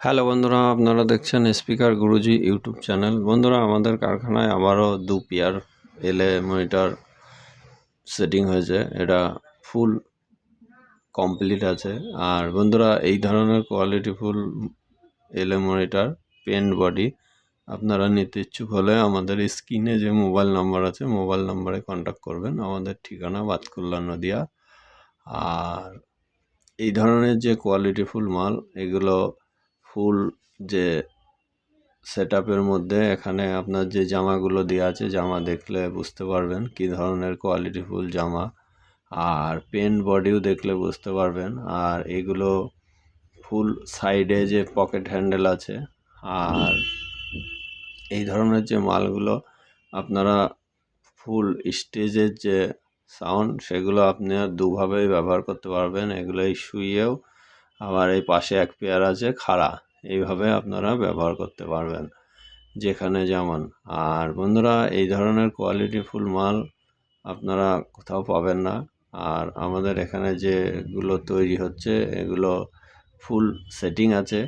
Hello বন্ধুরা, আপনারা দেখছেন স্পিকার গুরুজি ইউটিউব চ্যানেল। বন্ধুরা, আমাদের কারখানায় আবারও দু পেয়ার এলএ মনিটর সেটিং হয়েছে। এটা ফুল কমপ্লিট আছে। আর বন্ধুরা, এই ধরনের কোয়ালিটিফুল এলএ মনিটর পেন বডি আপনারা নিতে ইচ্ছুক হলে আমাদের স্ক্রিনে যে মোবাইল নাম্বার আছে মোবাইল নাম্বারে কন্ট্যাক্ট করবেন। আমাদের ঠিকানা বাতকুল্লা নদিয়া। আর এই ধরনের যে কোয়ালিটিফুল মাল, এগুলো ফুল যে সেট মধ্যে এখানে আপনার যে জামাগুলো দেওয়া আছে, জামা দেখলে বুঝতে পারবেন কি ধরনের কোয়ালিটি ফুল জামা। আর পেন বডিও দেখলে বুঝতে পারবেন। আর এগুলো ফুল সাইডে যে পকেট হ্যান্ডেল আছে, আর এই ধরনের যে মালগুলো আপনারা ফুল স্টেজের যে সাউন্ড সেগুলো আপনি দুভাবেই ব্যবহার করতে পারবেন। এগুলোই শুয়েও আবার এই পাশে এক পেয়ার আছে খাড়া। এইভাবে আপনারা ব্যবহার করতে পারবেন। যেখানে যেমন, আর বন্ধুরা, এই ধরনের কোয়ালিটি ফুল মাল আপনারা কোথাও পাবেন না। আর আমাদের এখানে যেগুলো তৈরি হচ্ছে, এগুলো ফুল সেটিং আছে।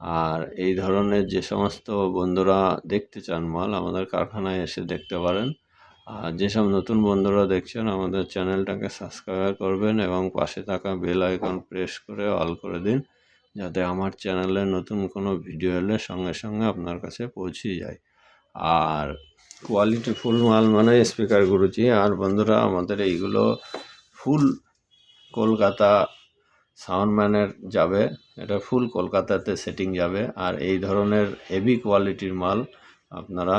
আর এই ধরনের যে সমস্ত বন্ধুরা দেখতে চান মাল, আমাদের কারখানায় এসে দেখতে পারেন। আর যেসব নতুন বন্ধুরা দেখছেন, আমাদের চ্যানেলটাকে সাবস্ক্রাইব করবেন এবং পাশে থাকা বেল আইকন প্রেস করে অল করে দিন, যাতে আমার চ্যানেলে নতুন কোনো ভিডিও এলে সঙ্গে সঙ্গে আপনার কাছে পৌঁছে যায়। আর কোয়ালিটি ফুল মাল মানে স্পিকার গুরুজি, আর বন্ধুরা আমাদের এইগুলো ফুল কলকাতা সাউন্ডম্যানের যাবে, এটা ফুল কলকাতাতে সেটিং যাবে, আর এই ধরনের হেভি কোয়ালিটির মাল আপনারা